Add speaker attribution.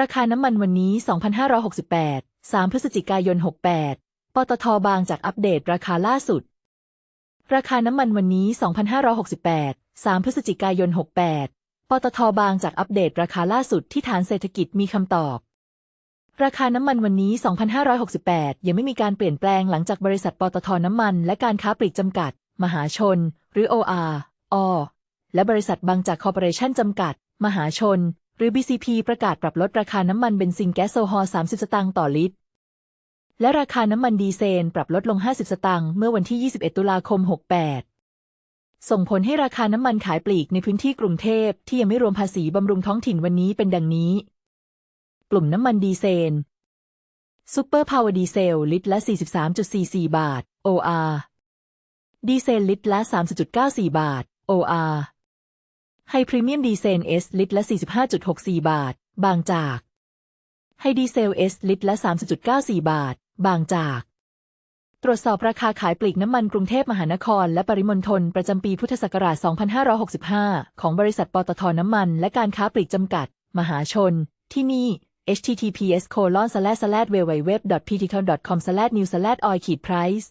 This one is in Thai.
Speaker 1: ราคาน้ำมันวันนี้ 2,568 3 พฤศจิกายน 68 ปตทบางจากอัปเดตราคาล่าสุด ราคาน้ำมันวันนี้ 2,568 3 พฤศจิกายน 68 ปตทบางจากอัปเดตราคาล่าสุดที่ฐานเศรษฐกิจมีคำตอบ ราคาน้ำมันวันนี้ 2,568 ยังไม่มีการเปลี่ยนแปลงหลังจากบริษัทปตทน้ำมัน และการค้าปลีกจำกัด มหาชน หรือ OR อและบริษัทบางจากคอร์ปอเรชั่นจำกัด มหาชน หรือ BCP ประกาศปรับลดราคาน้ำมันเบนซินแก๊สโซฮอล์30 สตางค์ต่อลิตร และราคาน้ำมันดีเซลปรับลดลง 50 สตางค์เมื่อวันที่ 21 ตุลาคม 68 ส่งผลให้ราคาน้ำมันขายปลีกในพื้นที่กรุงเทพที่ยังไม่รวมภาษีบำรุงท้องถิ่นวันนี้เป็นดังนี้ กลุ่มน้ำมันดีเซลซูเปอร์พาวเวอร์ดีเซลลิตรละ 43.44 บาท OR ดีเซลลิตรละ 30.94 บาท OR ไฮพรีเมียมดีเซลเอสลิตรละ 45.64 บาท บางจาก ไฮดีเซลเอสลิตรละ 30.94 บาท บางจาก ตรวจสอบราคาขายปลีกน้ำมันกรุงเทพมหานคร และปริมณฑลประจำปีพุทธศักราช 2565 ของบริษัทปตทน้ำมัน และการค้าปลีกจำกัด มหาชน ที่นี่ https colon slash slash www.ptcom slash new slash oil price